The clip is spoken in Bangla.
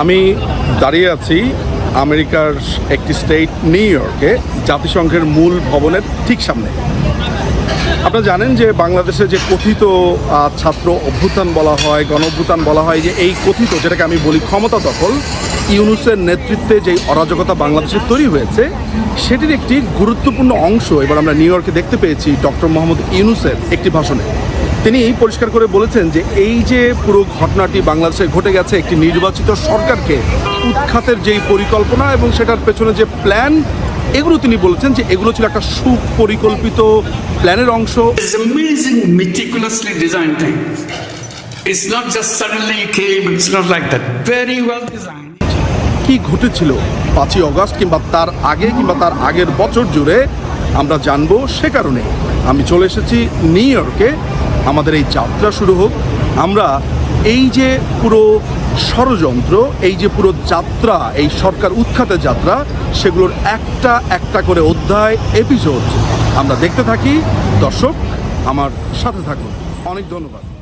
আমি দাঁড়িয়ে আছি আমেরিকার একটি স্টেট, নিউ ইয়র্কে, জাতিসংঘের মূল ভবনের ঠিক সামনে। আপনারা জানেন যে বাংলাদেশে যে কথিত ছাত্র অভ্যুত্থান বলা হয় গণ অভ্যুত্থান বলা হয়, যে এই কথিত, যেটাকে আমি বলি ক্ষমতা দখল, ইউনুসের নেতৃত্বে যেই অরাজকতা বাংলাদেশে তৈরি হয়েছে, সেটির একটি গুরুত্বপূর্ণ অংশ, এবার আমরা নিউ ইয়র্কে দেখতে পেয়েছি ডক্টর মোহাম্মদ ইউনুসের একটি ভাষণে। তিনি পরিষ্কার করে বলেছেন যে এই যে পুরো ঘটনাটি বাংলাদেশে ঘটে গেছে একটি নির্বাচিত সরকারকে উৎখাতের যেই পরিকল্পনা এবং সেটার পেছনে যে প্ল্যান এগুলো তিনি বলেছেন যে এগুলো ছিল একটা সুপরিকল্পিত প্ল্যানের অংশ. কি ঘটেছিল পাঁচই অগস্ট কিংবা তার আগে কিংবা তার আগের বছর জুড়ে আমরা জানব সে কারণে। আমি চলে এসেছি নিউ ইয়র্কে। আমাদের এই যাত্রা শুরু হোক, আমরা এই যে পুরো ষড়যন্ত্র, এই যে পুরো যাত্রা, এই সরকার উৎখাতের যাত্রা, সেগুলোর একটা একটা করে অধ্যায় এপিসোড আমরা দেখতে থাকি। দর্শক, আমার সাথে থাকুন। অনেক ধন্যবাদ।